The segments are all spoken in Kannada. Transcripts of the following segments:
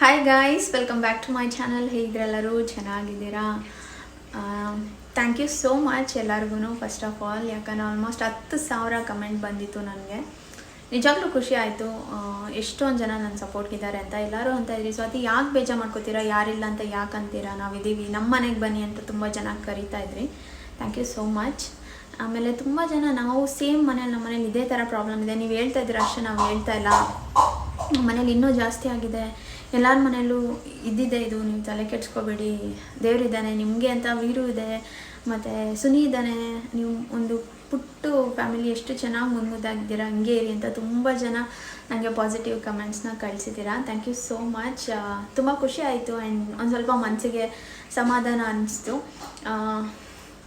Hi guys welcome back to my channel ಹೇಗಿದ್ರೆಲ್ಲರೂ ಚೆನ್ನಾಗಿದ್ದೀರಾ? ಥ್ಯಾಂಕ್ ಯು ಸೋ ಮಚ್ ಎಲ್ಲರಿಗೂ ಫಸ್ಟ್ ಆಫ್ ಆಲ್ ಯಾಕಂದರೆ ಆಲ್ಮೋಸ್ಟ್ ಹತ್ತು ಸಾವಿರ ಕಮೆಂಟ್ ಬಂದಿತ್ತು ನನಗೆ. ನಿಜಾಗ್ಲೂ ಖುಷಿ ಆಯಿತು. ಎಷ್ಟೊಂದು ಜನ ನನ್ನ ಸಪೋರ್ಟ್ಗಿದ್ದಾರೆ ಅಂತ. ಎಲ್ಲರೂ ಅಂತ ಇದ್ರಿ ಅದು ಯಾಕೆ ಬೇಜಾರು ಮಾಡ್ಕೋತೀರಾ? ಯಾರಿಲ್ಲ ಅಂತ ಯಾಕೆ ಅಂತೀರಾ? ನಾವಿದ್ದೀವಿ. ನಮ್ಮ ಮನೆಗೆ ಬನ್ನಿ ಅಂತ ತುಂಬ ಜನ ಕರೀತಾ ಇದ್ರಿ. ಥ್ಯಾಂಕ್ ಯು ಸೋ ಮಚ್ ಆಮೇಲೆ ತುಂಬ ಜನ ನಾವು ಸೇಮ್ ಮನೇಲಿ ನಮ್ಮ ಮನೇಲಿ ಇದೇ ಥರ ಪ್ರಾಬ್ಲಮ್ ಇದೆ. ನೀವು ಹೇಳ್ತಾ ಇದ್ದೀರ, ಅಷ್ಟೇ ನಾವು ಹೇಳ್ತಾ ಇಲ್ಲ. ಮನೇಲಿ ಇನ್ನೂ ಜಾಸ್ತಿ ಆಗಿದೆ. ಎಲ್ಲರ ಮನೆಯಲ್ಲೂ ಇದ್ದಿದೆ ಇದು, ನೀವು ತಲೆ ಕೆಡ್ಸ್ಕೋಬೇಡಿ ದೇವರಿದ್ದಾನೆ ನಿಮಗೆ ಅಂತ ವೀರು ಇದೆ, ಮತ್ತು ಸುನಿ ಇದ್ದಾನೆ, ನೀವು ಒಂದು ಪುಟ್ಟು ಫ್ಯಾಮಿಲಿ ಎಷ್ಟು ಚೆನ್ನಾಗಿ ಮುನ್ನುದ್ದಾಗಿದ್ದೀರಾ ಹಂಗೆ ಇರಿ ಅಂತ ತುಂಬ ಜನ ನನಗೆ ಪಾಸಿಟಿವ್ ಕಮೆಂಟ್ಸ್ನ ಕಳಿಸಿದ್ದೀರಾ. ಥ್ಯಾಂಕ್ ಯು ಸೋ ಮಚ್ ತುಂಬ ಖುಷಿ ಆಯಿತು ಆ್ಯಂಡ್ ಒಂದು ಸ್ವಲ್ಪ ಮನಸ್ಸಿಗೆ ಸಮಾಧಾನ ಅನ್ನಿಸ್ತು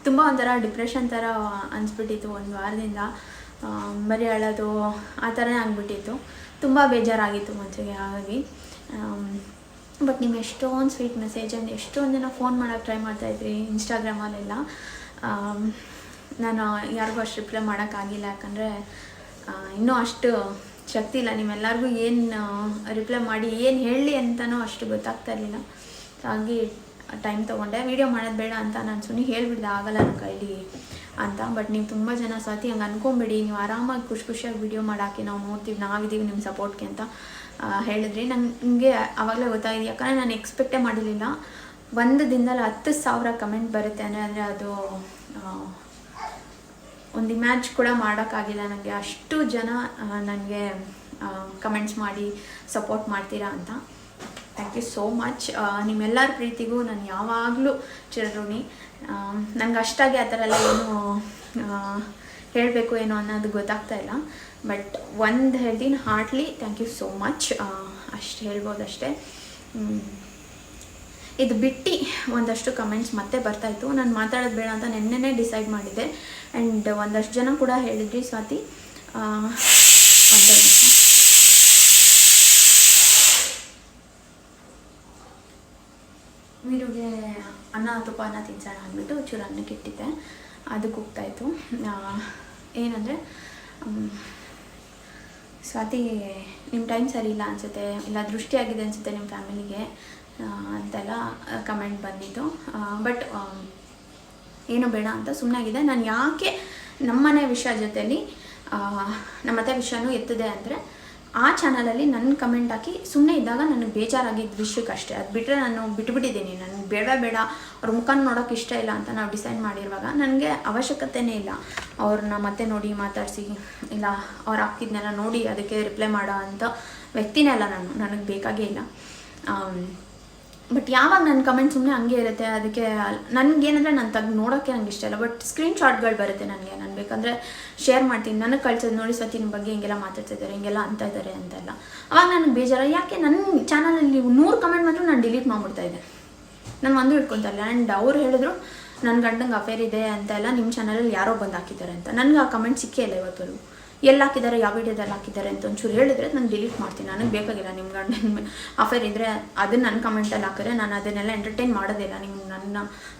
ತುಂಬ ಒಂಥರ ಡಿಪ್ರೆಷನ್ ಥರ ಅನಿಸ್ಬಿಟ್ಟಿತ್ತು ಒಂದು ವಾರದಿಂದ. ಬರೀ ಅಳೋದು ಆ ಥರನೇ ಆಗಿಬಿಟ್ಟಿತ್ತು. ತುಂಬ ಬೇಜಾರಾಗಿತ್ತು ಮನಸ್ಸಿಗೆ ಹಾಗಾಗಿ. ಬಟ್ ನಿಮ್ಮ ಎಷ್ಟೊಂದು ಸ್ವೀಟ್ ಮೆಸೇಜ್ ಅಂದ್ರೆ ಎಷ್ಟೊಂದು ಜನ ಫೋನ್ ಮಾಡೋಕ್ಕೆ ಟ್ರೈ ಮಾಡ್ತಾಯಿದ್ರಿ ಇನ್ಸ್ಟಾಗ್ರಾಮಲ್ಲೆಲ್ಲ ನಾನು ಯಾರಿಗೂ ಅಷ್ಟು ರಿಪ್ಲೈ ಮಾಡೋಕ್ಕಾಗಿಲ್ಲ ಯಾಕಂದರೆ ಇನ್ನೂ ಅಷ್ಟು ಶಕ್ತಿ ಇಲ್ಲ. ನಿಮ್ಮೆಲ್ಲರಿಗೂ ಏನು ರಿಪ್ಲೈ ಮಾಡಿ ಏನು ಹೇಳಲಿ ಅಂತಲೂ ಅಷ್ಟು ಗೊತ್ತಾಗ್ತಾ ಇರಲಿಲ್ಲ. ಹಾಗಾಗಿ ಟೈಮ್ ತೊಗೊಂಡೆ. ವೀಡಿಯೋ ಮಾಡೋದು ಬೇಡ ಅಂತ ನಾನು ಸುಮ್ಮನೆ ಹೇಳಿಬಿಡ್ದೆ, ಆಗಲ್ಲ ನನ್ನ ಕೈಲಿ ಅಂತ. ಬಟ್ ನೀವು ತುಂಬ ಜನ ಸತಿ ಹಂಗೆ ಅನ್ಕೊಂಬಿಡಿ. ನೀವು ಆರಾಮಾಗಿ ಖುಷಿ ಖುಷಿಯಾಗಿ ವೀಡಿಯೋ ಮಾಡಾಕಿ ನಾವು ನೋಡ್ತೀವಿ ನಾವಿದ್ದೀವಿ ನಿಮ್ಮ ಸಪೋರ್ಟ್ಗೆ ಅಂತ. ಹೇಳಿದ್ರಿ. ನನಗೆ ಆವಾಗಲೇ ಗೊತ್ತಾಗಿದೆ. ಯಾಕಂದರೆ ನಾನು ಎಕ್ಸ್ಪೆಕ್ಟೇ ಮಾಡಿರಲಿಲ್ಲ. ಒಂದು ದಿನದಲ್ಲಿ ಹತ್ತು ಸಾವಿರ ಕಮೆಂಟ್ ಬರುತ್ತೆ ಅಂದರೆ ಅದು ಒಂದು ಇಮ್ಯಾಜ್ ಕೂಡ ಮಾಡೋಕ್ಕಾಗಿಲ್ಲ ನನಗೆ ಅಷ್ಟು ಜನ ನನಗೆ ಕಮೆಂಟ್ಸ್ ಮಾಡಿ ಸಪೋರ್ಟ್ ಮಾಡ್ತೀರಾ ಅಂತ. ಥ್ಯಾಂಕ್ ಯು ಸೋ ಮಚ್ ನಿಮ್ಮೆಲ್ಲರ ಪ್ರೀತಿಗೂ ನಾನು ಯಾವಾಗಲೂ ಚಿರಋಣಿ. ನನಗೆ ಅಷ್ಟಾಗಿ ಆ ಥರ ಎಲ್ಲ ಏನು ಹೇಳಬೇಕು ಏನೋ ಅನ್ನೋದು ಗೊತ್ತಾಗ್ತಾ ಇಲ್ಲ. ಬಟ್ ಒಂದು ಹೇಳ್ತೀನಿ, heartly thank you so much ಅಷ್ಟು ಹೇಳ್ಬೋದು ಅಷ್ಟೇ ಇದು ಬಿಟ್ಟು ಒಂದಷ್ಟು ಕಮೆಂಟ್ಸ್ ಮತ್ತೆ ಬರ್ತಾಯಿತ್ತು ನಾನು ಮಾತಾಡೋದು ಬೇಡ ಅಂತ ನೆನ್ನೆನೇ ಡಿಸೈಡ್ ಮಾಡಿದ್ದೆ. ಆ್ಯಂಡ್ ಒಂದಷ್ಟು ಜನ ಕೂಡ ಹೇಳಿದ್ರಿ ಸ್ವಾತಿ. ವೀರುಗೆ ಅನ್ನ ತುಪ್ಪ ಅನ್ನ ತಿನ್ಸೋಣ ಅಂದ್ಬಿಟ್ಟು ಚೂರು ಅನ್ನಕ್ಕೆ ಇಟ್ಟಿದ್ದೆ. ಅದಕ್ಕೆ ಹೋಗ್ತಾಯಿತ್ತು ಏನಂದರೆ ಸ್ವಾತಿ ನಿಮ್ಮ ಟೈಮ್ ಸರಿ ಇಲ್ಲ ಅನಿಸುತ್ತೆ, ಇಲ್ಲ ದೃಷ್ಟಿಯಾಗಿದೆ ಅನಿಸುತ್ತೆ ನಿಮ್ಮ ಫ್ಯಾಮಿಲಿಗೆ ಅಂತೆಲ್ಲ ಕಮೆಂಟ್ ಬಂದಿತ್ತು ಬಟ್ ಏನು ಬೇಡ ಅಂತ ಸುಮ್ಮನಾಗಿದೆ ನಾನು ಯಾಕೆ ನಮ್ಮನೆ ವಿಷಯ ಜೊತೆಲಿ ನಮ್ಮತ್ತೆ ವಿಷಯನೂ ಎತ್ತಿದೆ ಅಂದರೆ ಆ ಚಾನಲಲ್ಲಿ ನನ್ನ ಕಮೆಂಟ್ ಹಾಕಿ ಸುಮ್ಮನೆ ಇದ್ದಾಗ ನನಗೆ ಬೇಜಾರಾಗಿದ್ದ ವಿಷಯಕ್ಕೆ ಅಷ್ಟೇ. ಅದು ಬಿಟ್ಟರೆ ನಾನು ಬಿಟ್ಬಿಟ್ಟಿದ್ದೀನಿ. ನನಗೆ ಬೇಡ ಬೇಡ. ಅವ್ರ ಮುಖನ ನೋಡೋಕೆ ಇಷ್ಟ ಇಲ್ಲ ಅಂತ ನಾವು ಡಿಸೈಡ್ ಮಾಡಿರುವಾಗ ನನಗೆ ಅವಶ್ಯಕತೆನೇ ಇಲ್ಲ. ಅವ್ರನ್ನ ಮತ್ತೆ ನೋಡಿ ಮಾತಾಡಿಸಿ, ಇಲ್ಲ, ಅವ್ರು ಹಾಕಿದ್ನೆಲ್ಲ ನೋಡಿ ಅದಕ್ಕೆ ರಿಪ್ಲೈ ಮಾಡೋ ಅಂಥ ವ್ಯಕ್ತಿನೇ ಅಲ್ಲ ನಾನು. ನನಗೆ ಬೇಕಾಗೇ ಇಲ್ಲ. ಬಟ್ ಯಾವಾಗ ನನ್ನ ಕಮೆಂಟ್ ಸುಮ್ಮನೆ ಹಂಗೆ ಇರುತ್ತೆ, ಅದಕ್ಕೆ ನನಗೇನಂದರೆ ನಾನು ತಗ್ ನೋಡೋಕ್ಕೆ ನಂಗೆ ಇಷ್ಟ ಇಲ್ಲ. ಬಟ್ ಸ್ಕ್ರೀನ್ ಶಾಟ್ಗಳು ಬರುತ್ತೆ ನನಗೆ. ನಾನು ಬೇಕಂದರೆ ಶೇರ್ ಮಾಡ್ತೀನಿ. ನನಗೆ ಕಳ್ಸೋದು ನೋಡಿ ಸತಿ ನಿಮ್ಮ ಬಗ್ಗೆ ಹಿಂಗೆಲ್ಲ ಮಾತಾಡ್ತಿದ್ದಾರೆ, ಹಿಂಗೆಲ್ಲ ಅಂತ ಇದ್ದಾರೆ ಅಂತೆಲ್ಲ. ಅವಾಗ ನನಗೆ ಬೇಜಾರ ಯಾಕೆ ನನ್ನ ಚಾನಲಲ್ಲಿ ನೂರು ಕಮೆಂಟ್ ಮಾತ್ರ ನಾನು ಡಿಲೀಟ್ ಮಾಡ್ಬಿಡ್ತಾ ಇದ್ದೆ. ನಾನು ಒಂದು ಇಟ್ಕೊತಾ ಇಲ್ಲ ಆ್ಯಂಡ್ ಅವ್ರು ಹೇಳಿದ್ರು ನನ್ನ ಗಂಡಂಗೆ ಅಫೇರ್ ಇದೆ ಅಂತ ಎಲ್ಲ ನಿಮ್ಮ ಚಾನಲಲ್ಲಿ ಯಾರೋ ಬಂದು ಹಾಕಿದ್ದಾರೆ ಅಂತ. ನನಗೆ ಆ ಕಮೆಂಟ್ ಸಿಕ್ಕೇ ಇಲ್ಲ ಇವತ್ತವರೆಗೂ. ಎಲ್ಲಿ ಹಾಕಿದ್ದಾರೆ ಯಾವ ವಿಡಿಯೋದಲ್ಲಿ ಹಾಕಿದ್ದಾರೆ ಅಂತ ಒಂಚೂರು ಹೇಳಿದ್ರೆ ನಾನು ಡಿಲೀಟ್ ಮಾಡ್ತೀನಿ. ನನಗೆ ಬೇಕಾಗಿಲ್ಲ ನಿಮ್ಮ ಗಂಡನ ಅಫೇರ್ ಇದ್ದರೆ ಅದನ್ನು ನನ್ನ ಕಮೆಂಟಲ್ಲಿ ಹಾಕಿದ್ರೆ ನಾನು ಅದನ್ನೆಲ್ಲ ಎಂಟರ್ಟೈನ್ ಮಾಡೋದಿಲ್ಲ ನಿಮ್ಮ ನನ್ನ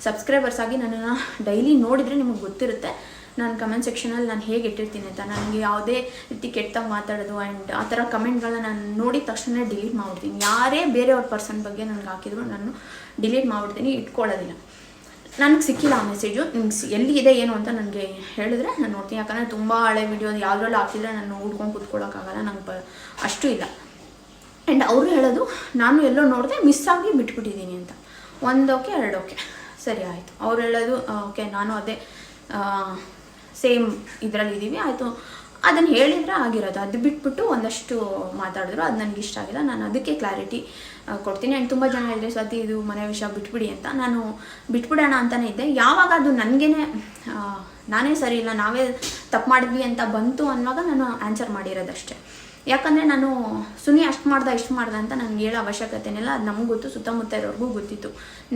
ಸಬ್ಸ್ಕ್ರೈಬರ್ಸ್ ಆಗಿ ನನ್ನನ್ನು ಡೈಲಿ ನೋಡಿದರೆ ನಿಮಗೆ ಗೊತ್ತಿರುತ್ತೆ. ನಾನು ಕಮೆಂಟ್ ಸೆಕ್ಷನಲ್ಲಿ ನಾನು ಹೇಗೆ ಇಟ್ಟಿರ್ತೀನಿ ಅಂತ. ನನಗೆ ಯಾವುದೇ ರೀತಿ ಕೆಟ್ಟದಾಗ ಮಾತಾಡೋದು ಆ್ಯಂಡ್ ಆ ಥರ ಕಮೆಂಟ್ಗಳನ್ನ ನಾನು ನೋಡಿದ ತಕ್ಷಣ ಡಿಲೀಟ್ ಮಾಡ್ಬಿಡ್ತೀನಿ. ಯಾರೇ ಬೇರೆಯವ್ರ ಪರ್ಸನ್ ಬಗ್ಗೆ ನನಗೆ ಹಾಕಿದ್ರು ನಾನು ಡಿಲೀಟ್ ಮಾಡ್ಬಿಡ್ತೀನಿ, ಇಟ್ಕೊಳ್ಳೋದಿಲ್ಲ. ನನಗೆ ಸಿಕ್ಕಿಲ್ಲ ಆ ಮೆಸೇಜು ನಿಮ್ಗೆ ಎಲ್ಲಿ ಇದೆ ಏನು ಅಂತ ನನಗೆ ಹೇಳಿದ್ರೆ ನಾನು ನೋಡ್ತೀನಿ. ಯಾಕಂದರೆ ತುಂಬ ಹಳೆ ವಿಡಿಯೋ ಯಾವುದ್ರಲ್ಲಿ ಹಾಕಿದ್ರೆ ನಾನು ನೋಡ್ಕೊಂಡು ಕೂತ್ಕೊಳ್ಳೋಕ್ಕಾಗಲ್ಲ ನಂಗೆ ಬ ಅಷ್ಟು ಇಲ್ಲ. ಆ್ಯಂಡ್ ಅವರು ಹೇಳೋದು, ನಾನು ಎಲ್ಲೋ ನೋಡಿದೆ ಮಿಸ್ ಆಗಿ ಬಿಟ್ಬಿಟ್ಟಿದ್ದೀನಿ ಅಂತ. ಒಂದು ಓಕೆ, ಎರಡು ಓಕೆ. ಸರಿ, ಆಯಿತು. ಅವ್ರು ಹೇಳೋದು ಓಕೆ ನಾನು ಅದೇ ಸೇಮ್ ಇದರಲ್ಲಿ ಇದ್ದೀವಿ ಆಯಿತು ಅದನ್ನು ಹೇಳಿದ್ರೆ ಆಗಿರೋದು. ಅದು ಬಿಟ್ಬಿಟ್ಟು ಒಂದಷ್ಟು ಮಾತಾಡಿದ್ರು. ಅದು ನನಗೆ ಇಷ್ಟ ಆಗಿಲ್ಲ. ನಾನು ಅದಕ್ಕೆ ಕ್ಲಾರಿಟಿ ಕೊಡ್ತೀನಿ. ಆ್ಯಂಡ್ ತುಂಬ ಜನ ಹೇಳಿದ್ರೆ, ಸ್ವಾತಿ, ಇದು ಮನೆ ವಿಷಯ ಬಿಟ್ಬಿಡಿ ಅಂತ. ನಾನು ಬಿಟ್ಬಿಡೋಣ ಅಂತಲೇ ಇದ್ದೆ. ಯಾವಾಗ ಅದು ನನಗೇ ನಾನೇ ಸರಿ ಇಲ್ಲ, ನಾವೇ ತಪ್ಪು ಮಾಡಿದ್ವಿ ಅಂತ ಬಂತು ಅನ್ನುವಾಗ ನಾನು ಆನ್ಸರ್ ಮಾಡಿರೋದಷ್ಟೇ. ಯಾಕಂದರೆ ನಾನು, ಸುನಿ, ಅಷ್ಟು ಮಾಡ್ದೆ, ಇಷ್ಟು ಮಾಡ್ದೆ ಅಂತ ನನಗೆ ಹೇಳೋ ಅವಶ್ಯಕತೆನೆಲ್ಲ ಅದು ನಮ್ಗೆ ಗೊತ್ತು ಸುತ್ತಮುತ್ತ ಇರೋರ್ಗೂ ಗೊತ್ತಿತ್ತು.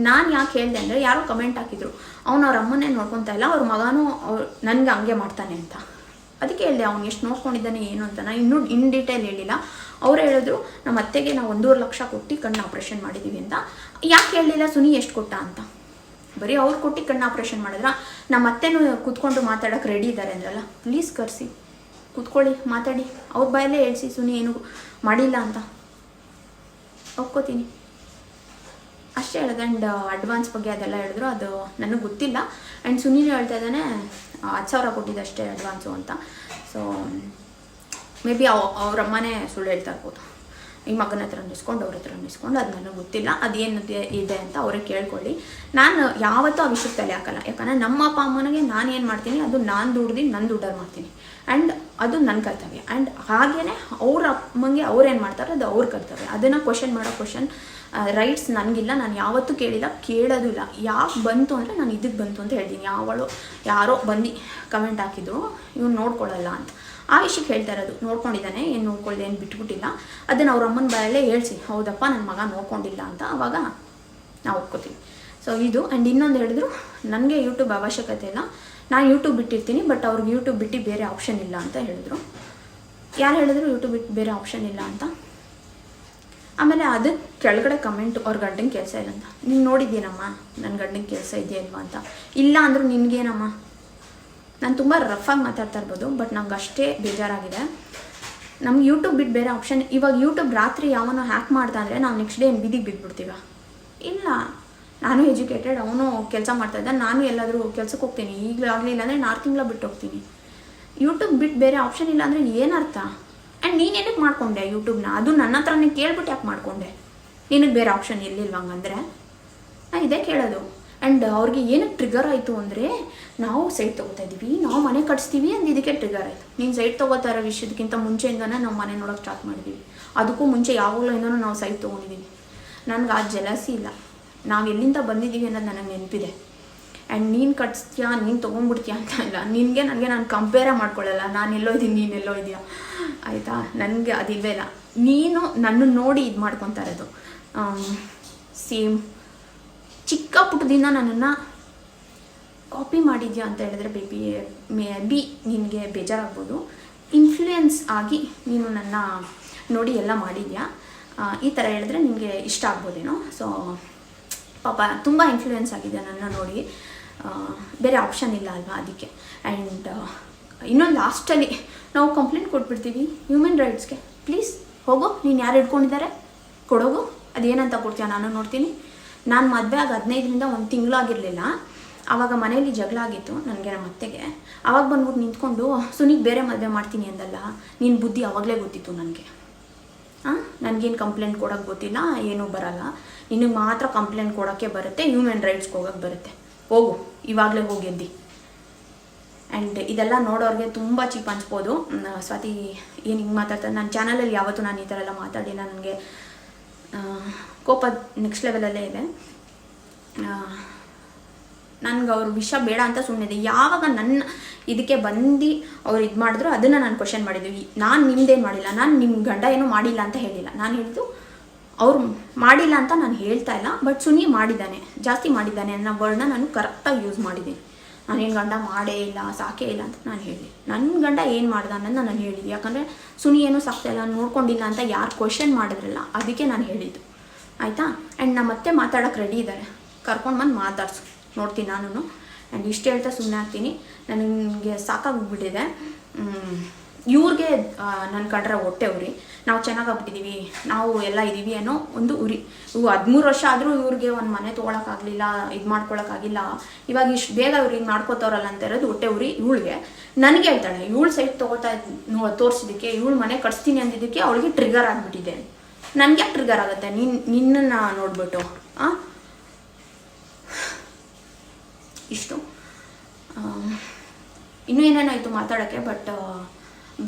ನಾನು ಯಾಕೆ ಹೇಳಿದೆ ಅಂದರೆ, ಯಾರೋ ಕಮೆಂಟ್ ಹಾಕಿದ್ರು, ಅವ್ನು ಅವ್ರ ಅಮ್ಮನೇ ನೋಡ್ಕೊತಾ ಇಲ್ಲ, ಅವ್ರ ಮಗನೂ ಅವ್ರು, ನನಗೆ ಹಂಗೆ ಮಾಡ್ತಾನೆ ಅಂತ. ಅದಕ್ಕೆ ಹೇಳಿದೆ, ಅವ್ನು ಎಷ್ಟು ನೋಡ್ಕೊಂಡಿದ್ದಾನೆ, ಏನು ಅಂತ. ನಾನು ಇನ್ನೂ ಇನ್ ಡೀಟೇಲ್ ಹೇಳಿಲ್ಲ. ಅವ್ರು ಹೇಳಿದ್ರು, ನಮ್ಮ ಅತ್ತೆಗೆ ನಾವು ಒಂದೂವರೆ ಲಕ್ಷ ಕೊಟ್ಟು ಕಣ್ಣು ಆಪ್ರೇಷನ್ ಮಾಡಿದ್ದೀವಿ ಅಂತ. ಯಾಕೆ ಹೇಳಲಿಲ್ಲ, ಸುನಿ ಎಷ್ಟು ಕೊಟ್ಟ ಅಂತ. ಬರೀ ಅವ್ರು ಕೊಟ್ಟು ಕಣ್ಣು ಆಪ್ರೇಷನ್ ಮಾಡಿದ್ರ? ನಮ್ಮ ಅತ್ತೆನೂ ಕೂತ್ಕೊಂಡು ಮಾತಾಡೋಕೆ ರೆಡಿ ಇದ್ದಾರೆ ಅಂದ್ರಲ್ಲ. ಪ್ಲೀಸ್ ಕರೆಸಿ. ಕೂತ್ಕೊಳ್ಳಿ, ಮಾತಾಡಿ. ಅವ್ರ ಬಾಯಲ್ಲೇ ಹೇಳಿಸಿ, ಸುನಿ ಏನು ಮಾಡಿಲ್ಲ ಅಂತ. ಒಪ್ಕೋತೀನಿ ಅಷ್ಟೇ ಹೇಳಿದೆ ಆ್ಯಂಡ್ ಅಡ್ವಾನ್ಸ್ ಬಗ್ಗೆ ಅದೆಲ್ಲ ಹೇಳಿದ್ರು, ಅದು ನನಗೆ ಗೊತ್ತಿಲ್ಲ. ಆ್ಯಂಡ್ ಸುನೀಲ್ ಹೇಳ್ತಾ ಇದ್ದಾನೆ ಹತ್ತು ಸಾವಿರ ಕೊಟ್ಟಿದ್ದು ಅಷ್ಟೇ ಅಡ್ವಾನ್ಸು ಅಂತ. ಸೊ ಮೇ ಬಿ ಅವ್, ಅವ್ರ ಅಮ್ಮನೇ ಸುಳ್ಳು ಹೇಳ್ತಾ ಇರ್ಬೋದು. ಈ ಮಗನ ಹತ್ರ ಅನ್ನಿಸ್ಕೊಂಡು, ಅವ್ರ ಹತ್ರ ಅನ್ನಿಸ್ಕೊಂಡು, ಅದು ನನಗೆ ಗೊತ್ತಿಲ್ಲ. ಅದೇನು ಇದೆ ಅಂತ ಅವರೇ ಕೇಳ್ಕೊಳ್ಳಿ. ನಾನು ಯಾವತ್ತೂ ಆ ವಿಷಯಕ್ಕೆ ತಲೆ ಹಾಕಲ್ಲ. ಯಾಕಂದರೆ ನಮ್ಮ ಅಪ್ಪ, ಅಮ್ಮನಿಗೆ ನಾನು ಏನು ಮಾಡ್ತೀನಿ, ಅದು ನಾನು ದುಡ್ದು ನನ್ನ ದುಡ್ಡಲ್ಲಿ ಮಾಡ್ತೀನಿ. ಆ್ಯಂಡ್ ಅದು ನನ್ನ ಕರ್ತವ್ಯ. ಆ್ಯಂಡ್ ಹಾಗೇ ಅವ್ರ ಅಮ್ಮಂಗೆ ಅವ್ರು ಏನು ಮಾಡ್ತಾರೆ, ಅದು ಅವ್ರ ಕರ್ತವ್ಯ. ಅದನ್ನು ಕ್ವಶನ್ ಮಾಡೋ ಕ್ವಶನ್ ರೈಟ್ಸ್ ನನಗಿಲ್ಲ, ನಾನು ಯಾವತ್ತೂ ಕೇಳಿಲ್ಲ, ಕೇಳೋದು ಇಲ್ಲ. ಯಾಕೆ ಬಂತು ಅಂದರೆ ನಾನು ಇದಕ್ಕೆ ಬಂತು ಅಂತ ಹೇಳ್ತೀನಿ. ಯಾವಳು, ಯಾರೋ ಬಂದು ಕಮೆಂಟ್ ಹಾಕಿದ್ರು, ಇವ್ನು ನೋಡ್ಕೊಳ್ಳಲ್ಲ ಅಂತ. ಆ ವಿಷಯಕ್ಕೆ ಹೇಳ್ತಾ ಇರೋದು, ನೋಡ್ಕೊಂಡಿದ್ದಾನೆ, ಏನು ನೋಡ್ಕೊಳ್ಳಿ ಏನು ಬಿಟ್ಬಿಟ್ಟಿಲ್ಲ. ಅದನ್ನು ಅವ್ರ ಅಮ್ಮನ ಬಾಯಲ್ಲೇ ಹೇಳ್ಸಿ, ಹೌದಪ್ಪ ನನ್ನ ಮಗ ನೋಡ್ಕೊಂಡಿಲ್ಲ ಅಂತ ಅವಾಗ ನಾವು ಒಪ್ಕೋತೀವಿ ಸೊ ಇದು ಆ್ಯಂಡ್ ಇನ್ನೊಂದು ಹೇಳಿದ್ರು, ನನಗೆ ಯೂಟ್ಯೂಬ್ ಅವಶ್ಯಕತೆ ಇಲ್ಲ. ನಾನು ಯೂಟ್ಯೂಬ್ ಬಿಟ್ಟಿರ್ತೀನಿ ಬಟ್ ಅವ್ರಿಗೆ ಯೂಟ್ಯೂಬ್ ಬಿಟ್ಟು ಬೇರೆ ಆಪ್ಷನ್ ಇಲ್ಲ ಅಂತ ಹೇಳಿದ್ರು. ಯಾರು ಹೇಳಿದ್ರು ಯೂಟ್ಯೂಬ್ ಬಿಟ್ಟು ಬೇರೆ ಆಪ್ಷನ್ ಇಲ್ಲ ಅಂತ? ಆಮೇಲೆ ಅದಕ್ಕೆ ಕೆಳಗಡೆ ಕಮೆಂಟ್ ಅವ್ರ ಗಂಡನ ಕೆಲಸ ಇಲ್ಲ ಅಂತ. ನೀನು ನೋಡಿದ್ದೀನಮ್ಮ ನನ್ನ ಗಂಡನ ಕೆಲಸ ಇದೆಯಾ ಇಲ್ವಾ ಅಂತ. ಇಲ್ಲ ಅಂದರೂ ನಿನಗೇನಮ್ಮ? ನಾನು ತುಂಬ ರಫಾಗಿ ಮಾತಾಡ್ತಾ ಇರ್ಬೋದು ಬಟ್ ನಂಗೆ ಅಷ್ಟೇ ಬೇಜಾರಾಗಿದೆ. ನಮ್ಗೆ ಯೂಟ್ಯೂಬ್ ಬಿಟ್ಟು ಬೇರೆ ಆಪ್ಷನ್ ಇವಾಗ ಯೂಟ್ಯೂಬ್ ರಾತ್ರಿ ಯಾವನೋ ಹ್ಯಾಕ್ ಮಾಡ್ತಾ ಅಂದರೆ ನಾವು ನೆಕ್ಸ್ಟ್ ಡೇ ಏನು ಬಿದಿಗೆ ಬಿದ್ದುಬಿಡ್ತೀವ ಇಲ್ಲ. ನಾನು ಎಜುಕೇಟೆಡ್ ಅವನು ಕೆಲಸ ಮಾಡ್ತಾ ಇದ್ದ, ನಾನು ಎಲ್ಲಾದರೂ ಕೆಲಸಕ್ಕೆ ಹೋಗ್ತೀನಿ ಆಗಲಿಲ್ಲ ಅಂದರೆ ನಾಲ್ಕು ತಿಂಗಳ ಬಿಟ್ಟು ಹೋಗ್ತೀನಿ. ಯೂಟ್ಯೂಬ್ ಬಿಟ್ಟು ಬೇರೆ ಆಪ್ಷನ್ ಇಲ್ಲ ಅಂದರೆ ಏನರ್ಥ ಆ್ಯಂಡ್ ನೀನು ಏನಕ್ಕೆ ಮಾಡ್ಕೊಂಡೆ ಯೂಟ್ಯೂಬ್ನ ಅದು ನನ್ನ ಹತ್ರನೇ ಕೇಳ್ಬಿಟ್ಟು ಯಾಕೆ ಮಾಡ್ಕೊಂಡೆ? ನಿನಗೆ ಬೇರೆ ಆಪ್ಷನ್ ಇರಲಿಲ್ಲ ಹಂಗಂದ್ರೆ? ನಾನು ಇದೇ ಕೇಳೋದು. ಆ್ಯಂಡ್ ಅವ್ರಿಗೆ ಏನಕ್ಕೆ ಟ್ರಿಗರ್ ಆಯಿತು ಅಂದರೆ, ನಾವು ಸೈಟ್ ತೊಗೋತಾ ಇದ್ದೀವಿ, ನಾವು ಮನೆ ಕಟ್ಸ್ತೀವಿ ಅಂದ್ ಇದಕ್ಕೆ ಟ್ರಿಗರ್ ಆಯಿತು. ನೀನು ಸೈಟ್ ತೊಗೋತಾ ಇರೋ ವಿಷಯದಕ್ಕಿಂತ ಮುಂಚೆಯಿಂದನೇ ನಾವು ಮನೆ ನೋಡೋಕೆ ಸ್ಟಾರ್ಟ್ ಮಾಡಿದ್ದೀವಿ ಅದಕ್ಕೂ ಮುಂಚೆ ಯಾವಾಗಲೂ ನಾವು ಸೈಟ್ ತೊಗೊಂಡಿದ್ದೀವಿ ನನಗೆ ಆ ಜಲಸಿ ಇಲ್ಲ. ನಾವು ಎಲ್ಲಿಂದ ಬಂದಿದ್ದೀವಿ ಅನ್ನೋದು ನನಗೆ ನೆನಪಿದೆ. ಆ್ಯಂಡ್ ನೀನು ಕಟ್ಸ್ತೀಯಾ, ನೀನು ತೊಗೊಂಡ್ಬಿಡ್ತೀಯ ಅಂತ ಇಲ್ಲ. ನಿನಗೆ ನನಗೆ ನಾನು ಕಂಪೇರೇ ಮಾಡ್ಕೊಳ್ಳಲ್ಲ. ನಾನು ಎಲ್ಲೋ ಇದ್ದೀನಿ ನೀನು ಎಲ್ಲೋ ಇದೆಯಾ? ಆಯಿತಾ? ನನಗೆ ಅದಿಲ್ವೇ ಇಲ್ಲ. ನೀನು ನನ್ನ ನೋಡಿ ಇದು ಮಾಡ್ಕೊತಾ ಇರೋದು. ಸೇಮ್ ಚಿಕ್ಕ ಪುಟ್ಟದಿಂದ ನನ್ನನ್ನು ಕಾಪಿ ಮಾಡಿದ್ಯಾ ಅಂತ ಹೇಳಿದ್ರೆ ಬೇಬಿ ಮೇ ಬಿ ನಿನಗೆ ಬೇಜಾರಾಗ್ಬೋದು. ಇನ್ಫ್ಲೂಯೆನ್ಸ್ ಆಗಿ ನೀನು ನನ್ನ ನೋಡಿ ಎಲ್ಲ ಮಾಡಿದ್ಯಾ? ಈ ಥರ ಹೇಳಿದ್ರೆ ನಿಮಗೆ ಇಷ್ಟ ಆಗ್ಬೋದೇನೋ? ಸೊ ಪಾಪ ತುಂಬ ಇನ್ಫ್ಲೂಯೆನ್ಸ್ ಆಗಿದೆ ನನ್ನ ನೋಡಿ. ಬೇರೆ ಆಪ್ಷನ್ ಇಲ್ಲ ಅಲ್ವಾ ಅದಕ್ಕೆ. ಆ್ಯಂಡ್ ಇನ್ನೊಂದು ಲಾಸ್ಟಲ್ಲಿ ನಾವು ಕಂಪ್ಲೇಂಟ್ ಕೊಟ್ಬಿಡ್ತೀವಿ ಹ್ಯೂಮನ್ ರೈಟ್ಸ್ಗೆ ಪ್ಲೀಸ್ ಹೋಗು, ನೀನು ಯಾರು ಹಿಡ್ಕೊಂಡಿದ್ದಾರೆ? ಕೊಡೋಗು, ಅದೇನಂತ ಕೊಡ್ತೀಯ ನಾನು ನೋಡ್ತೀನಿ. ನಾನು ಮದುವೆ ಆಗ ಹದಿನೈದರಿಂದ ಒಂದು ತಿಂಗಳಾಗಿರಲಿಲ್ಲ. ಆವಾಗ ಮನೇಲಿ ಜಗಳ ಆಗಿತ್ತು ನನಗೆ ನಮ್ಮ ಅತ್ತೆಗೆ. ಆವಾಗ ಬಂದ್ಬಿಟ್ಟು ನಿಂತ್ಕೊಂಡು ಸುನಿಗೆ ಬೇರೆ ಮದುವೆ ಮಾಡ್ತೀನಿ ಅಂದಲ್ಲ ನಿನ್ನ ಬುದ್ಧಿ ಆವಾಗಲೇ ಗೊತ್ತಿತ್ತು ನನಗೆ. ನನಗೇನು ಕಂಪ್ಲೇಂಟ್ ಕೊಡೋಕ್ಕೆ ಗೊತ್ತಿಲ್ಲ, ಏನೂ ಬರಲ್ಲ. ನಿನಗೆ ಮಾತ್ರ ಕಂಪ್ಲೇಂಟ್ ಕೊಡೋಕ್ಕೆ ಬರುತ್ತೆ ಹ್ಯೂಮನ್ ರೈಟ್ಸ್ಗೆ ಹೋಗೋಕ್ಕೆ ಬರುತ್ತೆ. ಹೋಗು, ಇವಾಗಲೇ ಹೋಗಿದ್ದಿ ಆ್ಯಂಡ್ ಇದೆಲ್ಲ ನೋಡೋರಿಗೆ ತುಂಬ ಚೀಪ್ ಅನಿಸ್ಬೋದು. ಸ್ವಾತಿ ಏನು ಹಿಂಗೆ ಮಾತಾಡ್ತಾರೆ ನನ್ನ ಚಾನಲಲ್ಲಿ ಯಾವತ್ತೂ ನಾನು ಈ ಥರ ಎಲ್ಲ ಮಾತಾಡಿಲ್ಲ ನನಗೆ ಕೋಪ ನೆಕ್ಸ್ಟ್ ಲೆವೆಲಲ್ಲೇ ಇದೆ. ನನಗೆ ಅವ್ರ ವಿಷಯ ಬೇಡ ಅಂತ ಸುಮ್ಮನೆ ಯಾವಾಗ ನನ್ನ ಇದಕ್ಕೆ ಬಂದು ಅವ್ರು ಇದು ಮಾಡಿದ್ರು ಅದನ್ನು ನಾನು ಕ್ವಶನ್ ಮಾಡಿದ್ವಿ. ನಾನು ನಿಮ್ದೇನು ಮಾಡಿಲ್ಲ? ನಾನು ನಿಮ್ಮ ಗಂಡ ಏನೂ ಮಾಡಿಲ್ಲ ಅಂತ ಹೇಳಿಲ್ಲ. ನಾನು ಹೇಳಿದ್ದು ಅವ್ರು ಮಾಡಿಲ್ಲ ಅಂತ ನಾನು ಹೇಳ್ತಾ ಇಲ್ಲ ಬಟ್ ಸುನಿ ಮಾಡಿದ್ದಾನೆ, ಜಾಸ್ತಿ ಮಾಡಿದ್ದಾನೆ ಅನ್ನೋ ವರ್ಡ್ನ ನಾನು ಕರೆಕ್ಟಾಗಿ ಯೂಸ್ ಮಾಡಿದ್ದೀನಿ. ನಾನೇನು ಗಂಡ ಮಾಡೇ ಇಲ್ಲ, ಸಾಕೇ ಇಲ್ಲ ಅಂತ ನಾನು ಹೇಳಿದೆ. ನನ್ನ ಗಂಡ ಏನು ಮಾಡ್ದ ಅನ್ನೋದು ನಾನು ಹೇಳಿದ್ದೆ. ಯಾಕಂದರೆ ಸುನಿ ಏನೂ ಸಾಕ್ತಾ ಇಲ್ಲ, ನೋಡ್ಕೊಂಡಿಲ್ಲ ಅಂತ ಯಾರು ಕ್ವಶನ್ ಮಾಡಿದ್ರಲ್ಲ, ಅದಕ್ಕೆ ನಾನು ಹೇಳಿದ್ದು. ಆಯಿತಾ? ಆ್ಯಂಡ್ ನಮ್ಮ ಮತ್ತೆ ಮಾತಾಡೋಕೆ ರೆಡಿ ಇದ್ದಾರೆ ಕರ್ಕೊಂಡು ಬಂದು ಮಾತಾಡ್ಸು. ನೋಡ್ತೀನಿ ನಾನು ಆ್ಯಂಡ್ ಇಷ್ಟು ಹೇಳ್ತಾ ಸುಮ್ಮನೆ ಆಗ್ತೀನಿ. ನನಗೆ ಸಾಕಾಗ್ಬಿಟ್ಟಿದೆ. ಇವ್ರಿಗೆ ನನ್ನ ಕಂಡ್ರೆ ಹೊಟ್ಟೆ ಉರಿ. ನಾವು ಚೆನ್ನಾಗಾಗ್ಬಿಟ್ಟಿದ್ದೀವಿ ನಾವು ಎಲ್ಲ ಇದ್ದೀವಿ ಅನ್ನೋ ಒಂದು ಉರಿ. ಇವು ಹದಿಮೂರು ವರ್ಷ ಆದರೂ ಇವ್ರಿಗೆ ಒಂದು ಮನೆ ತೊಗೊಳಕ್ಕಾಗಲಿಲ್ಲ ಇದು ಮಾಡ್ಕೊಳಕ್ಕಾಗಿಲ್ಲ. ಇವಾಗ ಇಷ್ಟು ಬೇಗ ಇವ್ರಿಗೆ ಮಾಡ್ಕೋತವ್ರಲ್ಲ ಅಂತ ಇರೋದು ಹೊಟ್ಟೆ ಉರಿ ಇವಳಿಗೆ. ನನಗೆ ಹೇಳ್ತಾಳೆ, ಇವಳು ಸೈಟ್ ತೊಗೊಳ್ತಾ ತೋರಿಸಿದ್ದಕ್ಕೆ, ಇವಳು ಮನೆ ಕಟ್ಸ್ತೀನಿ ಅಂದಿದ್ದಕ್ಕೆ ಅವಳಿಗೆ ಟ್ರಿಗರ್ ಆಗಿಬಿಟ್ಟಿದೆ. ನನಗೆ ಟ್ರಿಗರ್ ಆಗುತ್ತೆ. ನಿನ್ನ ನಿನ್ನನ್ನು ನೋಡ್ಬಿಟ್ಟು, ಆ? ಇಷ್ಟು. ಇನ್ನೂ ಆಯಿತು ಮಾತಾಡೋಕ್ಕೆ ಬಟ್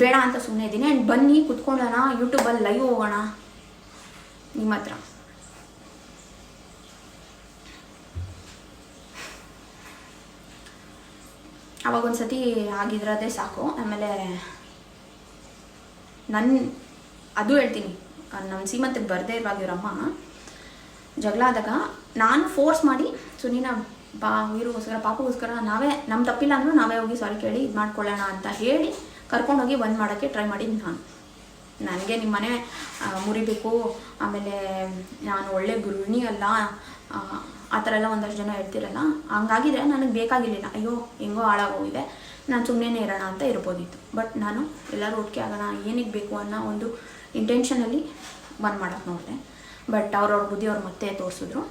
ಬೇಡ ಅಂತ ಸುಮ್ಮನೆ ಇದ್ದೀನಿ. ಆ್ಯಂಡ್ ಬನ್ನಿ, ಕುತ್ಕೊಳ್ಳೋಣ ಯೂಟ್ಯೂಬಲ್ಲಿ ಲೈವ್ ಹೋಗೋಣ. ನಿಮ್ಮ ಹತ್ರ. ಅವಾಗ ಒಂದು ಸತಿ ಆಗಿದ್ರದೇ ಸಾಕು. ಆಮೇಲೆ ನನ್ನ ಅದು ಹೇಳ್ತೀನಿ. ನಮ್ಮ ಸೀಮಂತಕ್ಕೆ ಬರದೇ ಇರುವಾಗ ಇವರಮ್ಮ ಜಗಳ ಆದಾಗ ನಾನು ಫೋರ್ಸ್ ಮಾಡಿ ಸುನೀನ ಬಾ ವೀರಿಗೋಸ್ಕರ ಪಾಪಗೋಸ್ಕರ ನಾವೇ ನಮ್ಮ ತಪ್ಪಿಲ್ಲ ಅಂದರೂ ನಾವೇ ಹೋಗಿ ಸಾರಿ ಕೇಳಿ ಇದು ಮಾಡ್ಕೊಳ್ಳೋಣ ಅಂತ ಹೇಳಿ ಕರ್ಕೊಂಡೋಗಿ ಬಂದ್ ಮಾಡೋಕ್ಕೆ ಟ್ರೈ ಮಾಡಿದ್ದು ನಾನು. ನನಗೆ ನಿಮ್ಮ ಮನೆ ಮುರಿಬೇಕು, ಆಮೇಲೆ ನಾನು ಒಳ್ಳೆ ಗೃಹಿಣಿ ಅಲ್ಲ, ಆ ಥರ ಎಲ್ಲ ಒಂದಷ್ಟು ಜನ ಹೇಳ್ತಿರಲ್ಲ, ಹಂಗಾಗಿದ್ರೆ ನನಗೆ ಬೇಕಾಗಿರಲಿಲ್ಲ. ಅಯ್ಯೋ, ಹೆಂಗೋ ಹಾಳಾಗೋಗಿದೆ, ನಾನು ಸುಮ್ಮನೆ ಇರೋಣ ಅಂತ ಇರ್ಬೋದಿತ್ತು. ಬಟ್ ನಾನು ಎಲ್ಲರೂ ಒಟ್ಟಿಗೆ ಆಗೋಣ, ಏನಿಗೆ ಬೇಕು ಅನ್ನೋ ಒಂದು ಇಂಟೆನ್ಷನಲ್ಲಿ ಬಂದ್ ಮಾಡೋಕ್ಕೆ ನೋಡಿದೆ. ಬಟ್ ಅವ್ರವ್ರ ಬುದ್ಧಿ ಅವ್ರು ಮತ್ತೆ ತೋರಿಸಿದ್ರು.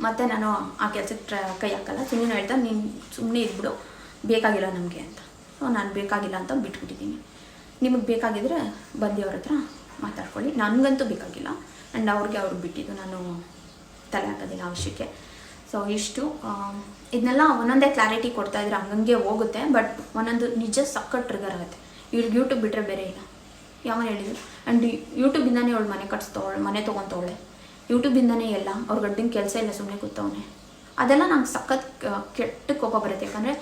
ಮತ್ತೆ ನಾನು ಆ ಕೆಲಸಕ್ಕೆ ಟ್ರ ಕೈ ಹಾಕಲ್ಲ. ಸುಮ್ಮನೆ ಹೇಳ್ತಾ ನೀನು ಸುಮ್ಮನೆ ಇದ್ಬಿಡು. ಬೇಕಾಗಿಲ್ಲ ನಮಗೆ ಅಂತ. ಸೊ ನಾನು ಬೇಕಾಗಿಲ್ಲ ಅಂತ ಬಿಟ್ಬಿಟ್ಟಿದ್ದೀನಿ. ನಿಮಗೆ ಬೇಕಾಗಿದ್ರೆ ಬಂದು ಅವ್ರ ಹತ್ರ ಮಾತಾಡ್ಕೊಳ್ಳಿ. ನನಗಂತೂ ಬೇಕಾಗಿಲ್ಲ. ಆ್ಯಂಡ್ ಅವ್ರಿಗೆ ಅವ್ರಿಗೆ ಬಿಟ್ಟಿದ್ದು ನಾನು ತಲೆ ಹಾಕೋದಿಲ್ಲ ಅವಶ್ಯಕ್ಕೆ. ಸೊ ಇಷ್ಟು. ಇದನ್ನೆಲ್ಲ ಒಂದೊಂದೇ ಕ್ಲಾರಿಟಿ ಕೊಡ್ತಾ ಇದ್ರೆ ಹಂಗಂಗೆ ಹೋಗುತ್ತೆ. ಬಟ್ ಒಂದೊಂದು ನಿಜ ಸಖತ್ ಟ್ರಿಗರ್ ಆಗುತ್ತೆ. ಇವ್ರಿಗೆ ಯೂಟ್ಯೂಬ್ ಬಿಟ್ಟರೆ ಬೇರೆ ಇಲ್ಲ. ಯಾವನು ಹೇಳಿದ್ರು? ಆ್ಯಂಡ್ ಯೂಟ್ಯೂಬಿಂದಾನೇ ಅವಳು ಮನೆ ಕಟ್ಸ್ತವಳು ಮನೆ ತೊಗೊತವಳೆ. ಯೂಟ್ಯೂಬಿಂದನೇ ಎಲ್ಲ ಅವ್ರ ಗಡ್ಡಿನ ಕೆಲಸ ಇಲ್ಲ ಸುಮ್ಮನೆ ಕೂತವನೆ. ಅದೆಲ್ಲ ನಂಗೆ ಸಖತ್ ಕೆಟ್ಟ ಕೋಪ ಬರುತ್ತೆ. ಯಾಕಂದರೆ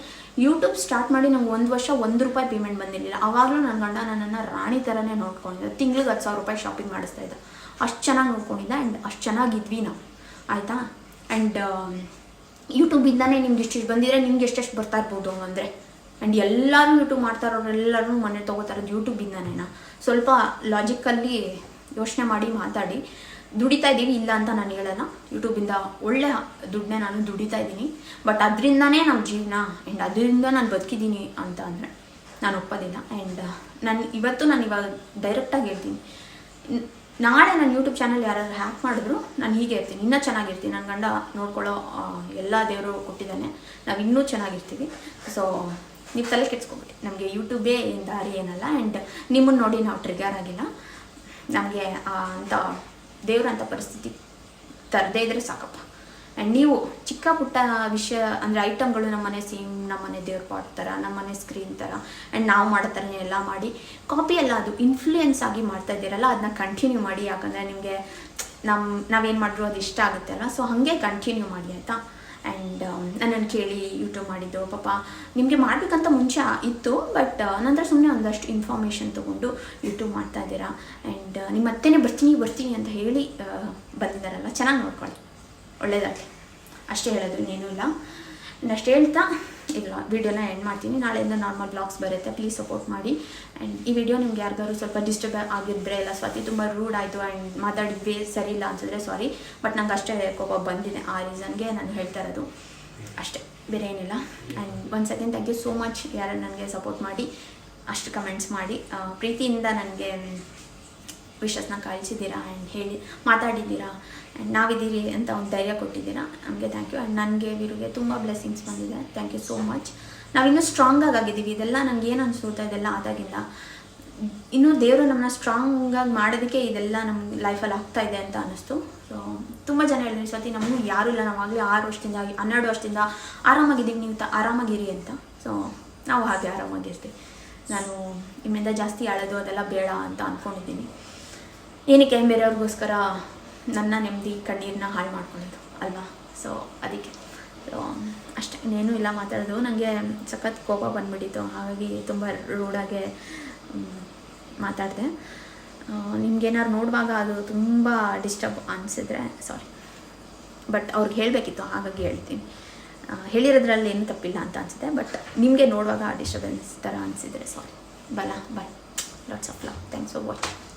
ಯೂಟ್ಯೂಬ್ ಸ್ಟಾರ್ಟ್ ಮಾಡಿ ನಂಗೆ ಒಂದು ವರ್ಷ ಒಂದು ರೂಪಾಯಿ ಪೇಮೆಂಟ್ ಬಂದಿರಲಿಲ್ಲ. ಆವಾಗಲೂ ನನ್ನ ಗಂಡ ನನ್ನನ್ನು ರಾಣಿ ಥರನೇ ನೋಡ್ಕೊಂಡಿದ್ದ. ತಿಂಗ್ಳಿಗೆ ಹತ್ತು ಸಾವಿರ ರೂಪಾಯಿ ಶಾಪಿಂಗ್ ಮಾಡಿಸ್ತಾ ಇದ್ದ. ಅಷ್ಟು ಚೆನ್ನಾಗಿ ನೋಡ್ಕೊಂಡಿದ್ದ ಆ್ಯಂಡ್ ಅಷ್ಟು ಚೆನ್ನಾಗಿದ್ವಿ ನಾವು. ಆಯಿತಾ? ಆ್ಯಂಡ್ ಯೂಟ್ಯೂಬಿಂದನೇ ನಿಮ್ಗೆ ಇಷ್ಟಿಷ್ಟು ಬಂದಿದ್ರೆ ನಿಮ್ಗೆ ಎಷ್ಟೆಷ್ಟು ಬರ್ತಾ ಇರ್ಬೋದು ಅಂದರೆ ಆ್ಯಂಡ್ ಎಲ್ಲರೂ ಯೂಟ್ಯೂಬ್ ಮಾಡ್ತಾ ಇರೋರೆಲ್ಲರೂ ಮನೆ ತೊಗೋತಾ ಇರೋದು ಯೂಟ್ಯೂಬಿಂದನೇನ? ಸ್ವಲ್ಪ ಲಾಜಿಕಲ್ಲಿ ಯೋಚನೆ ಮಾಡಿ ಮಾತಾಡಿ. ದುಡಿತಾ ಇದ್ದೀವಿ, ಇಲ್ಲ ಅಂತ ನಾನು ಹೇಳಲ್ಲ. ಯೂಟ್ಯೂಬಿಂದ ಒಳ್ಳೆ ದುಡ್ಡನ್ನೇ ನಾನು ದುಡಿತಾ ಇದ್ದೀನಿ. ಬಟ್ ಅದರಿಂದನೇ ನಮ್ಮ ಜೀವನ ಆ್ಯಂಡ್ ಅದರಿಂದ ನಾನು ಬದುಕಿದ್ದೀನಿ ಅಂತ ಅಂದರೆ ನಾನು ಒಪ್ಪೋದಿಲ್ಲ. ಆ್ಯಂಡ್ ನಾನು, ಇವತ್ತು ನಾನು ಇವಾಗ ಡೈರೆಕ್ಟಾಗಿ ಹೇಳ್ತೀನಿ. ನಾಳೆ ನನ್ನ ಯೂಟ್ಯೂಬ್ ಚಾನಲ್ ಯಾರಾದ್ರೂ ಹ್ಯಾಕ್ ಮಾಡಿದ್ರು, ನಾನು ಹೀಗೆ ಇರ್ತೀನಿ ಇನ್ನೂ ಚೆನ್ನಾಗಿರ್ತೀನಿ. ನನ್ನ ಗಂಡ ನೋಡ್ಕೊಳ್ಳೋ ಎಲ್ಲ ದೇವರು ಕೊಟ್ಟಿದ್ದಾನೆ. ನಾವು ಇನ್ನೂ ಚೆನ್ನಾಗಿರ್ತೀವಿ. ಸೊ ನೀವು ತಲೆ ಕೆಡ್ಸ್ಕೊಬಿಟ್ಟು ನಮಗೆ ಯೂಟ್ಯೂಬೇ ಏನು ದಾರಿ ಏನಲ್ಲ. ಆ್ಯಂಡ್ ನಿಮ್ಮನ್ನು ನೋಡಿ ನಾವು ಟ್ರಿಗರ್ ಆಗಿಲ್ಲ. ನಮಗೆ ಅಂತ ದೇವ್ರಂಥ ಪರಿಸ್ಥಿತಿ ತರದೇ ಇದ್ರೆ ಸಾಕಪ್ಪ. ಆ್ಯಂಡ್ ನೀವು ಚಿಕ್ಕ ಪುಟ್ಟ ವಿಷಯ, ಅಂದರೆ ಐಟಮ್ಗಳು ನಮ್ಮನೆ ಸೇಮ್ ನಮ್ಮನೆ ದೇವ್ರ ಪಾಟ್ ಥರ ನಮ್ಮನೆ ಸ್ಕ್ರೀನ್ ಥರ ಆ್ಯಂಡ್ ನಾವು ಮಾಡೋ ಥರನೇ ಎಲ್ಲ ಮಾಡಿ ಕಾಪಿ ಎಲ್ಲ ಅದು ಇನ್ಫ್ಲೂಯೆನ್ಸ್ ಆಗಿ ಮಾಡ್ತಾ ಇದ್ದೀರಲ್ಲ ಅದನ್ನ ಕಂಟಿನ್ಯೂ ಮಾಡಿ, ಯಾಕಂದರೆ ನಿಮಗೆ ನಮ್ಮ ನಾವೇನು ಮಾಡಿದ್ರು ಅದು ಇಷ್ಟ ಆಗುತ್ತೆ ಅಲ್ಲ ಸೊ ಹಾಗೆ ಕಂಟಿನ್ಯೂ ಮಾಡಿ, ಆಯಿತಾ? ಆ್ಯಂಡ್ ನನ್ನನ್ನು ಕೇಳಿ ಯೂಟ್ಯೂಬ್ ಮಾಡಿದ್ದು. ಪಾಪ ನಿಮಗೆ ಮಾಡಬೇಕಂತ ಮುಂಚೆ ಇತ್ತು ಬಟ್ ನಂತರ ಸುಮ್ಮನೆ ಒಂದಷ್ಟು ಇನ್ಫಾರ್ಮೇಷನ್ ತೊಗೊಂಡು ಯೂಟ್ಯೂಬ್ ಮಾಡ್ತಾ ಇದ್ದೀರಾ. ಆ್ಯಂಡ್ ನಿಮ್ಮ ಅತ್ತೆನೇ ಬರ್ತೀನಿ ಬರ್ತೀನಿ ಅಂತ ಹೇಳಿ ಆ, ಬಂದಿದ್ದಾರಲ್ಲ ಚೆನ್ನಾಗಿ ನೋಡ್ಕೊಳ್ಳಿ. ಒಳ್ಳೆಯದಾಗಲಿ ಅಷ್ಟೇ ಹೇಳೋದು ಇನ್ನೇನೂ ಇಲ್ಲ. ಆ್ಯಂಡ್ ಅಷ್ಟು ಹೇಳ್ತಾ ಇಲ್ಲ, ವಿಡಿಯೋನ ಎಂಡ್ ಮಾಡ್ತೀನಿ. ನಾಳೆಯಿಂದ ನಾರ್ಮಲ್ ಬ್ಲಾಗ್ಸ್ ಬರುತ್ತೆ. ಪ್ಲೀಸ್ ಸಪೋರ್ಟ್ ಮಾಡಿ. ಆ್ಯಂಡ್ ಈ ವಿಡಿಯೋ ನಿಮ್ಗೆ ಯಾರಿಗಾದ್ರು ಸ್ವಲ್ಪ ಡಿಸ್ಟರ್ಬ್ ಆಗಿದ್ದರೆ ಇಲ್ಲ ಸ್ವಾತಿ ತುಂಬ ರೂಡ್ ಆಯಿತು ಆ್ಯಂಡ್ ಮಾತಾಡಿದ್ವಿ, ಸರಿ ಇಲ್ಲ ಅನ್ಸಿದ್ರೆ ಸಾರಿ ಬಟ್ ನಂಗೆ ಅಷ್ಟೇ ಕೋಪ ಬಂದಿದೆ. ಆ ರೀಸನ್ಗೆ ನಾನು ಹೇಳ್ತಾ ಇರೋದು. ಅಷ್ಟೇ. ಬೇರೆ ಏನಿಲ್ಲ. ಆ್ಯಂಡ್ ಒಂದು second thank you so much ಯಾರು ನನಗೆ ಸಪೋರ್ಟ್ ಮಾಡಿ, ಅಷ್ಟು ಕಮೆಂಟ್ಸ್ ಮಾಡಿ. ಪ್ರೀತಿಯಿಂದ ನನಗೆ ವಿಶಸ್ನ ಕಳಿಸಿದ್ದೀರಾ ಆ್ಯಂಡ್ ಹೇಳಿ, ಮಾತಾಡಿದ್ದೀರಾ? ನಾವಿದ್ದೀರಿ ಅಂತ ಒಂದು ಧೈರ್ಯ ಕೊಟ್ಟಿದ್ದೀರಾ? ನಮಗೆ ಥ್ಯಾಂಕ್ ಯು ಆ್ಯಂಡ್ ನನಗೆ, ವಿರುಗೆ ತುಂಬ ಬ್ಲೆಸ್ಸಿಂಗ್ಸ್ ಬಂದಿದೆ. ಥ್ಯಾಂಕ್ ಯು ಸೋ ಮಚ್ ನಾವಿನ್ನೂ ಸ್ಟ್ರಾಂಗಾಗಿ ಆಗಿದ್ದೀವಿ. ಇದೆಲ್ಲ ನನಗೆ ಏನು ಅನಿಸುತ್ತೆ? ಇದೆಲ್ಲ ಆದಾಗಿಂದ. ಇನ್ನೂ ದೇವರು ನಮ್ಮನ್ನ ಸ್ಟ್ರಾಂಗಾಗಿ ಮಾಡೋದಕ್ಕೆ ಇದೆಲ್ಲ ನಮ್ಮ ಲೈಫಲ್ಲಿ ಆಗ್ತಾ ಇದೆ ಅಂತ ಅನ್ನಿಸ್ತು. ಸೊ ತುಂಬ ಜನ ಹೇಳಿದ್ರು ಸತಿ ನಮಗೂ ಯಾರೂ ಇಲ್ಲ. ನಾವಾಗಲೇ ಆರು ವರ್ಷದಿಂದ ಹನ್ನೆರಡು ವರ್ಷದಿಂದ ಆರಾಮಾಗಿದ್ದೀವಿ. ನೀವು ತ, ಆರಾಮಾಗಿರಿ ಅಂತ. ಸೊ ನಾವು ಹಾಗೆ ಆರಾಮಾಗಿರ್ತೀವಿ ನಾನು ನಿಮ್ಮಿಂದ ಜಾಸ್ತಿ ಆಳದು ಅದೆಲ್ಲ ಬೇಡ ಅಂತ ಅಂದ್ಕೊಂಡಿದ್ದೀನಿ ಏನಕ್ಕೆ? ಬೇರೆಯವ್ರಿಗೋಸ್ಕರ ನನ್ನ ನೆಮ್ಮದಿ ಕಣ್ಣೀರನ್ನ ಹಾಳು ಮಾಡ್ಕೊಳ್ಳೋದು ಅಲ್ವಾ? ಸೊ ಅದಕ್ಕೆ. ಅಷ್ಟೇ. ಇನ್ನೇನು ಇಲ್ಲ ಮಾತಾಡೋದು. ನನಗೆ ಸಖತ್ ಕೋಪ ಬಂದ್ಬಿಟ್ಟಿತ್ತು. ಹಾಗಾಗಿ ತುಂಬ ರೂಡಾಗೆ ಮಾತಾಡಿದೆ. ನಿಮ್ಗೇನಾದ್ರು ನೋಡುವಾಗ ಅದು ತುಂಬ ಡಿಸ್ಟರ್ಬ್ ಅನಿಸಿದ್ರೆ ಸಾರಿ ಬಟ್ ಅವ್ರಿಗೆ ಹೇಳಬೇಕಿತ್ತು. ಹಾಗಾಗಿ ಹೇಳ್ತೀನಿ. ಹೇಳಿರೋದ್ರಲ್ಲಿ ಏನು ತಪ್ಪಿಲ್ಲ ಅಂತ ಅನಿಸುತ್ತೆ ಬಟ್ ನಿಮಗೆ ನೋಡುವಾಗ ಡಿಸ್ಟರ್ಬೆನ್ಸ್ ಥರ ಅನಿಸಿದ್ರೆ ಸಾರಿ ಬಲ bye lots of love thanks for watching